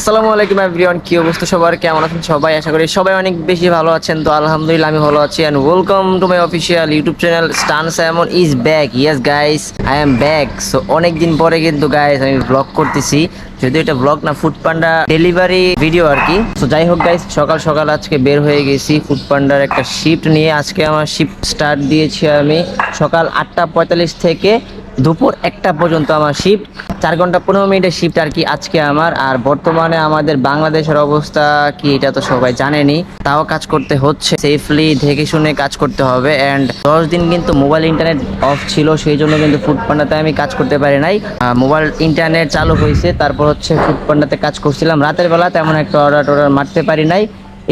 আসসালামু আলাইকুম এভরিওয়ান, কি অবস্থা সবার? কেমন আছেন সবাই? আশা করি সবাই অনেক বেশি ভালো আছেন। তো আলহামদুলিল্লাহ আমি ভালো আছি and welcome to my official YouTube channel Stan Samon is back yes guys I am back so অনেক দিন পরে কিন্তু গাইস আমি ব্লগ করতেছি। যদিও এটা ব্লগ না ফুড পান্ডা ডেলিভারি ভিডিও আর কি। তো যাই হোক গাইস সকাল সকাল আজকে বের হয়ে গেছি ফুড পান্ডার একটা শিফট নিয়ে। আজকে আমার শিফট স্টার্ট দিয়েছি আমি সকাল আটটা পঁয়তাল্লিশ থেকে দুপুর একটা পর্যন্ত আমার শিফট চার ঘণ্টা পনেরো মিনিটের শিফট আর কি আজকে আমার। আর বর্তমানে আমাদের বাংলাদেশের অবস্থা কি এটা তো সবাই জানেনি। তাও কাজ করতে হচ্ছে। সেফলি দেখে শুনে কাজ করতে হবে। অ্যান্ড দশ দিন কিন্তু মোবাইল ইন্টারনেট অফ ছিল, সেই জন্য কিন্তু ফুড পান্ডাতে আমি কাজ করতে পারি নাই। মোবাইল ইন্টারনেট চালু হয়েছে। তারপর হচ্ছে ফুড পান্ডাতে কাজ করছিলাম। রাতের বেলা তেমন একটা অর্ডার টর্ডার মারতে পারি নাই।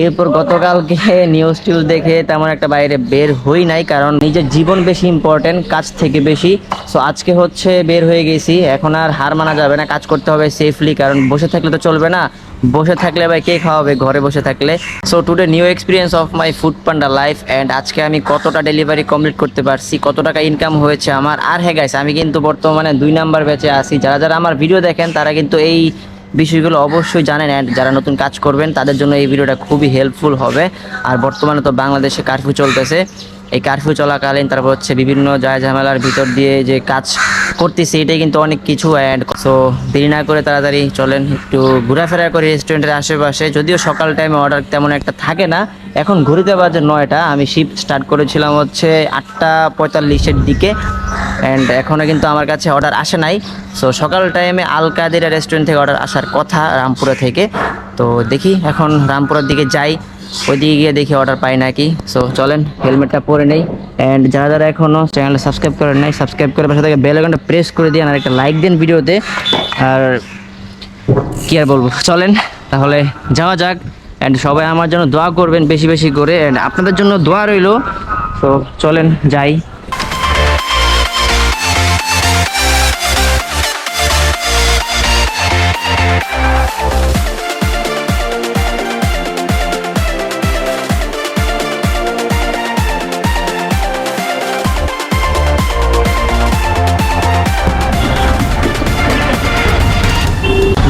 এরপর গতকালকে নিউজ টিউজ দেখে তেমন একটা বাইরে বের হই নাই, কারণ নিজের জীবন বেশি ইম্পর্টেন্ট কাজ থেকে বেশি। সো আজকে হচ্ছে বের হয়ে গেছি, এখন আর হার মানা যাবে না, কাজ করতে হবে সেফলি কারণ বসে থাকলে তো চলবে না। বসে থাকলে ভাই কে খাওয়াবে ঘরে বসে থাকলে? So today new experience of my Foodpanda life and আজকে আমি কতটা ডেলিভারি কমপ্লিট করতে পারছি, কত টাকা ইনকাম হয়েছে আমার। আর হ্যাঁ গাইস আমি কিন্তু বর্তমানে দুই নাম্বার ব্যাচে আছি। যারা যারা আমার ভিডিও দেখেন, তারা কিন্তু এই বিষয়গুলো অবশ্যই জানেন and যারা নতুন কাজ করবেন, তাদের জন্য এই ভিডিওটা খুবই হেল্পফুল হবে। আর বর্তমানে তো বাংলাদেশে কারফিউ চলতেছে। এই কারফিউ চলাকালীন তারপর হচ্ছে বিভিন্ন যায় ঝামেলার ভিতর দিয়ে যে কাজ করতেছি, এটাই কিন্তু অনেক কিছু অ্যান্ড সো দেরি না করে তাড়াতাড়ি চলেন, একটু ঘোরাফেরা করি রেস্টুরেন্টের আশেপাশে। যদিও সকাল টাইমে অর্ডার তেমন একটা থাকে না, এখন ঘুরিতে বাজে নয়টা, আমি শিফট স্টার্ট করেছিলাম হচ্ছে আটটা পঁয়তাল্লিশের দিকে। অ্যান্ড এখনও কিন্তু আমার কাছে অর্ডার আসে নাই। সো সকাল টাইমে আল কাদিরা রেস্টুরেন্ট থেকে অর্ডার আসার কথা রামপুরা থেকে। তো দেখি এখন রামপুরার দিকে যাই। ওইদিকে গিয়ে দেখি অর্ডার পাই নাকি। সো চলেন হেলমেটটা পরে নেই। অ্যান্ড যারা যারা এখনও চ্যানেলটা সাবস্ক্রাইব করেন নাই সাবস্ক্রাইব করে পাশে থেকে বেল প্রেস করে দিন আর একটা লাইক দিন ভিডিওতে। আর কি আর বলব? চলেন, তাহলে যাওয়া যাক। অ্যান্ড সবাই আমার জন্য দোয়া করবেন বেশি বেশি করে। অ্যান্ড আপনাদের জন্য দোয়া রইল। তো চলেন, যাই।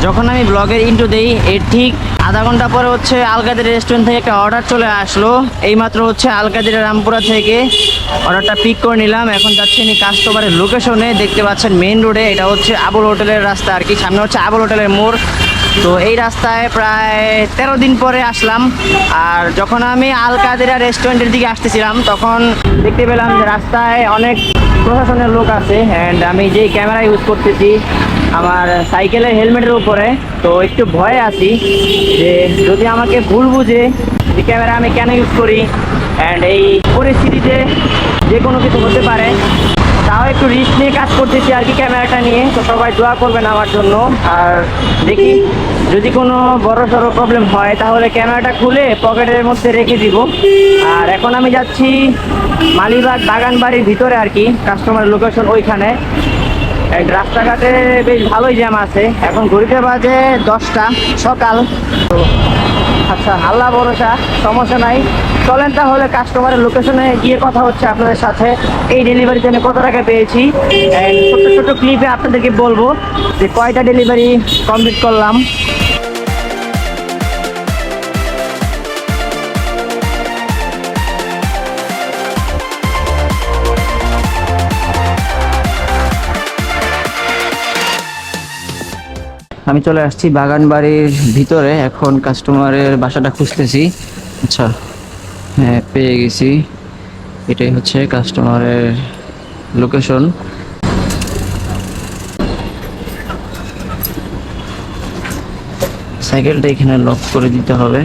যখন আমি ব্লগের ইন্টু দেই, এর ঠিক আধা ঘণ্টা পরে হচ্ছে আলকাদের রেস্টুরেন্ট থেকে একটা অর্ডার চলে আসলো। এইমাত্র হচ্ছে আলকাদের রামপুরা থেকে অর্ডারটা পিক করে নিলাম। এখন যাচ্ছি আমি কাস্টমারের লোকেশনে দেখতে পাচ্ছেন মেইন রোডে এটা হচ্ছে আবুল হোটেলের রাস্তা আর কি। সামনে হচ্ছে আবুল হোটেলের মোড়। তো এই রাস্তায় প্রায় তেরো দিন পরে আসলাম। আর যখন আমি আল কাদেরা রেস্টুরেন্টের দিকে আসতেছিলাম, তখন দেখতে পেলাম যে রাস্তায় অনেক প্রশাসনের লোক আছে। অ্যান্ড আমি যেই ক্যামেরা ইউজ করতেছি আমার সাইকেলের হেলমেটের উপরে, তো একটু ভয়ে আছি যে যদি আমাকে ভুল বুঝে, যে ক্যামেরা আমি কেন ইউজ করি অ্যান্ড এই পরিস্থিতিতে যে কোনো কিছু হতে পারে, তাও একটু রিস্ক নিয়ে কাজ করতেছি আর কি ক্যামেরাটা নিয়ে। তো সবাই দোয়া করবেন আমার জন্য। আর দেখি, যদি কোনো বড় সড়ো প্রবলেম হয়, তাহলে ক্যামেরাটা খুলে পকেটের মধ্যে রেখে দিব। আর এখন আমি যাচ্ছি মালিবাগ বাগান বাড়ির ভিতরে আর কি কাস্টমার লোকেশন ওইখানে। রাস্তাঘাটে বেশ ভালোই জ্যাম আছে। এখন ঘুরিতে বাজে দশটা, সকাল। আচ্ছা আল্লাহ ভরসা, সমস্যা নাই। চলেন তাহলে কাস্টমারের লোকেশনে গিয়ে কথা হচ্ছে আপনাদের সাথে। এই ডেলিভারিতে আমি কত টাকা পেয়েছি? ছোট ছোট্ট ক্লিপে আপনাদেরকে বলব যে কয়টা ডেলিভারি কমপ্লিট করলাম। আমি চলে আসছি বাগান বাড়ির ভিতরে। এখন কাস্টমারের বাসাটা খুঁজতেছি। আচ্ছা হ্যাঁ পেয়ে গেছি। এটাই হচ্ছে কাস্টমারের লোকেশন সাইকেলটা এখানে লক করে দিতে হবে।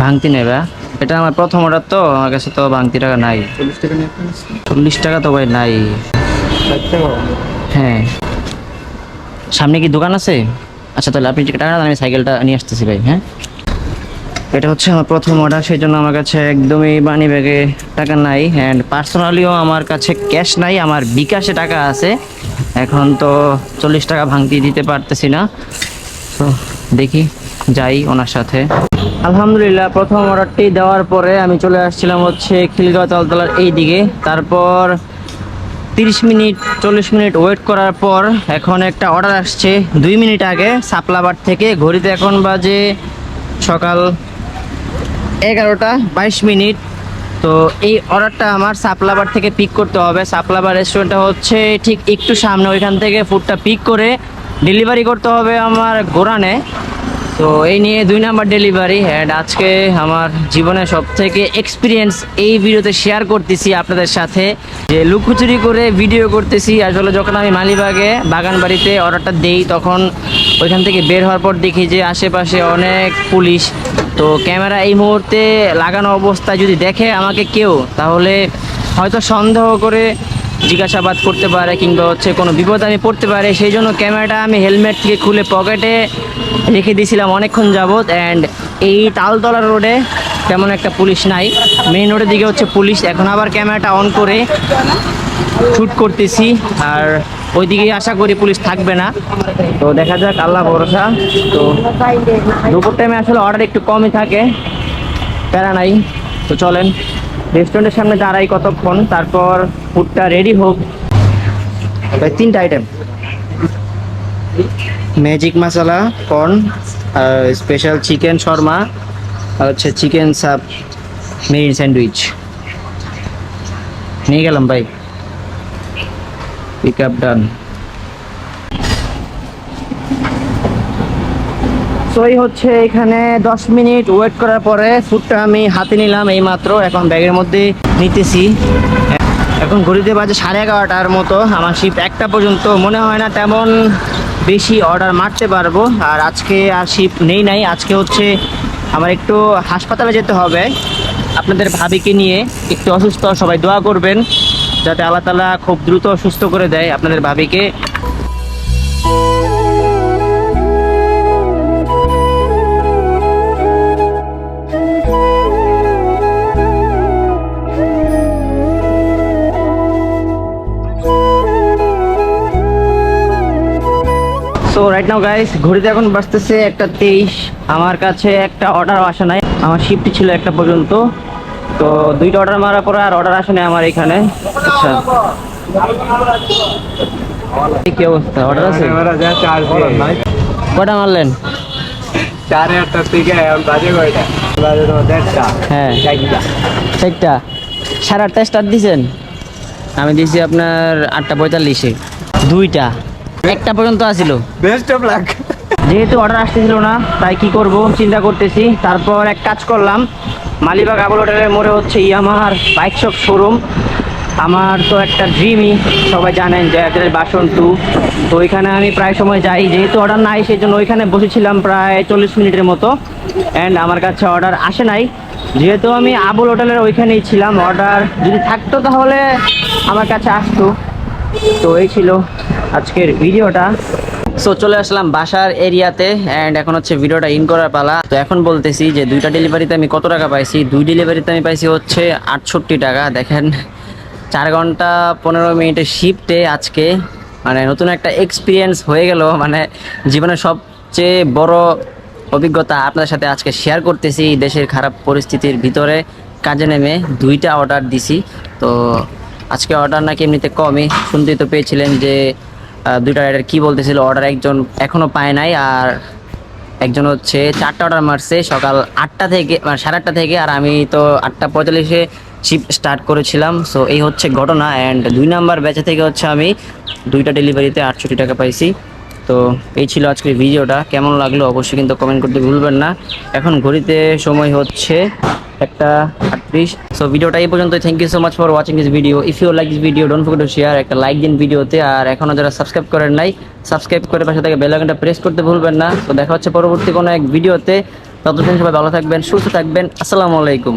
ভাঙতি নেবে এটা আমার প্রথম অর্ডার তো আমার কাছে তো ভাঙতি টাকা নাই। চল্লিশ টাকা নিয়ে চল্লিশ টাকা তো ভাই নাই। হ্যাঁ। সামনে কি দোকান আছে? আচ্ছা তাহলে আপনি যে টাকা না আমি সাইকেলটা নিয়ে আসতেছি ভাই হ্যাঁ? এটা হচ্ছে আমার প্রথম অর্ডার সেই জন্য আমার কাছে একদমই মানি ব্যাগে টাকা নাই। অ্যান্ড পার্সোনালিও আমার কাছে ক্যাশ নাই আমার বিকাশে টাকা আছে। এখন তো চল্লিশ টাকা ভাঙতি দিতে পারতেছি না। তো দেখি যাই ওনার সাথে। আলহামদুলিল্লাহ, প্রথম অর্ডারটি দেওয়ার পরে আমি চলে আসছিলাম হচ্ছে খিলগাঁও তালতলার এই দিকে তারপর তিরিশ মিনিট, চল্লিশ মিনিট ওয়েট করার পর এখন একটা অর্ডার আসছে। দুই মিনিট আগে সাপলাবার থেকে, ঘড়িতে এখন বাজে সকাল এগারোটা বাইশ মিনিট। তো এই অর্ডারটা আমার সাপলাবার থেকে পিক করতে হবে। সাপলাবার রেস্টুরেন্টটা হচ্ছে ঠিক একটু সামনে, ওইখান থেকে ফুডটা পিক করে ডেলিভারি করতে হবে আমার গোরানে তো এই নিয়ে দুই নাম্বার ডেলিভারি অ্যান্ড আজকে আমার জীবনে সব থেকে এক্সপিরিয়েন্স এই ভিডিওতে শেয়ার করতেছি আপনাদের সাথে। যে লুকোচুরি করে ভিডিও করতেছি, আসলে যখন আমি মালিবাগে বাগান বাড়িতে অর্ডারটা দেই, তখন ওইখান থেকে বের হওয়ার পর দেখি যে আশেপাশে অনেক পুলিশ। তো ক্যামেরা এই মুহূর্তে লাগানো অবস্থায় যদি দেখে আমাকে কেউ, তাহলে হয়তো সন্দেহ করে জিজ্ঞাসাবাদ করতে পারে কিংবা হচ্ছে কোনো বিপদ আমি পড়তে পারে। সেই জন্য ক্যামেরাটা আমি হেলমেট থেকে খুলে পকেটে রেখে দিয়েছিলাম অনেকক্ষণ যাবৎ অ্যান্ড এই তালতলা রোডে তেমন একটা পুলিশ নাই। মেইন রোডের দিকে হচ্ছে পুলিশ, এখন আবার ক্যামেরাটা অন করে শ্যুট করতেছি, আর ওইদিকে আশা করি পুলিশ থাকবে না। তো দেখা যাক, আল্লাহ ভরসা। তো দুপুর টাইমে আসলে অর্ডার একটু কমই থাকে, প্যারা নাই। তো চলেন রেস্টুরেন্টের সামনে দাঁড়াই কতক্ষণ, তারপর ফুডটা রেডি হোক। তিনটা আইটেম ম্যাজিক মশলা কর্ন আর স্পেশাল চিকেন শর্মা আর হচ্ছে চিকেন সাপ মেরিন স্যান্ডউইচ নিয়ে গেলাম ভাই। পিক আপ ডান তো হচ্ছে এখানে দশ মিনিট ওয়েট করার পরে ফুডটা আমি হাতে নিলাম এই মাত্র এখন ব্যাগের মধ্যে নিতেছি। এখন ঘড়িতে বাজে সাড়ে এগারোটার মতো। আমার শিফট একটা পর্যন্ত। মনে হয় না তেমন বেশি অর্ডার মারতে পারব। আর আজকে আর শিফট নেই নাই। আজকে হচ্ছে আমার একটু হাসপাতালে যেতে হবে। আপনাদের ভাবিকে নিয়ে একটু অসুস্থ সবাই দোয়া করবেন, যাতে আল্লাহ তালা খুব দ্রুত সুস্থ করে দেয় আপনাদের ভাবিকে। সো রাইট নাও গাইস ঘড়িতে এখন বাজতেছে একটা তেইশ। আমার কাছে একটা অর্ডার আসে নাই। আমার শিফট ছিল একটা পর্যন্ত। তো দুইটা অর্ডার মারার পরে আর অর্ডার আসে নাই আমার এখানে। আচ্ছা। কি অবস্থা? অর্ডার আছে? কটা মারলেন? আটটার থেকে বাজে কয়টা? হ্যাঁ। চারটা। সাড়ে আটটা স্টার্ট দিয়েছেন আমি দিয়েছি আপনার আটটা পঁয়তাল্লিশে। দুইটা। একটা পর্যন্ত আসিল। Best of luck. যেহেতু অর্ডার আসতেছিল না তাই কি করব? চিন্তা করতেছি। তারপর এক কাজ করলাম। মালিবাগ আবুল হোটেলের মোড়ে হচ্ছে ইয়ামাহার বাইক শপ শোরুম আমার তো একটা ড্রিমই সবাই জানেন যে একটা বাসন টু তো ওইখানে আমি প্রায় সময় যাই। যেহেতু অর্ডার নাই সেই জন্য ওইখানে বসেছিলাম প্রায় চল্লিশ মিনিটের মতো। অ্যান্ড আমার কাছে অর্ডার আসে নাই। যেহেতু আমি আবুল হোটেলের ওইখানেই ছিলাম অর্ডার যদি থাকতো তাহলে আমার কাছে আসতো। তো এই ছিল। আজকের ভিডিওটা। সো চলে আসলাম বাসার এরিয়াতে অ্যান্ড এখন হচ্ছে ভিডিওটা ইন করার পালা। তো এখন বলতেছি যে দুইটা ডেলিভারিতে আমি কত টাকা পাইছি? দুই ডেলিভারিতে আমি পাইছি হচ্ছে আটষট্টি টাকা। দেখেন, চার ঘণ্টা পনেরো মিনিটের শিফটে আজকে। মানে নতুন একটা এক্সপিরিয়েন্স হয়ে গেল। মানে জীবনের সবচেয়ে বড় অভিজ্ঞতা আপনাদের সাথে আজকে শেয়ার করতেছি দেশের খারাপ পরিস্থিতির ভিতরে কাজে নেমে দুইটা অর্ডার দিছি। তো আজকে অর্ডার নাকি এমনিতে কমই। শুনতেই তো পেয়েছিলেন যে দুইটা রাইডার কি বলতেছিল অর্ডার একজন এখনও পায় নাই আর একজন হচ্ছে চারটা অর্ডার মারছে সকাল আটটা থেকে মানে সাড়ে আটটা থেকে আর আমি তো আটটা পঁয়তাল্লিশে শিপ স্টার্ট করেছিলাম। সো এই হচ্ছে ঘটনা অ্যান্ড দুই নাম্বার ব্যাচে থেকে হচ্ছে আমি দুইটা ডেলিভারিতে আটষট্টি টাকা পাইছি। তো এই ছিল আজকের ভিডিওটা। কেমন লাগল অবশ্যই কিন্তু কমেন্ট করতে ভুলবেন না। এখন ঘড়িতে সময় হচ্ছে একটা আটত্রিশ সো ভিডিওটা এই পর্যন্ত thank you so much for watching this video if you like this video don't forget to share একটা লাইক দিন ভিডিওতে আর এখনও যারা সাবস্ক্রাইব করেন নাই সাবস্ক্রাইব করে পাশে থেকে বেল আইকনটা প্রেস করতে ভুলবেন না। তো দেখা হচ্ছে পরবর্তী কোনো এক ভিডিওতে ততদিন সবাই ভালো থাকবেন, সুস্থ থাকবেন। আসসালামু আলাইকুম।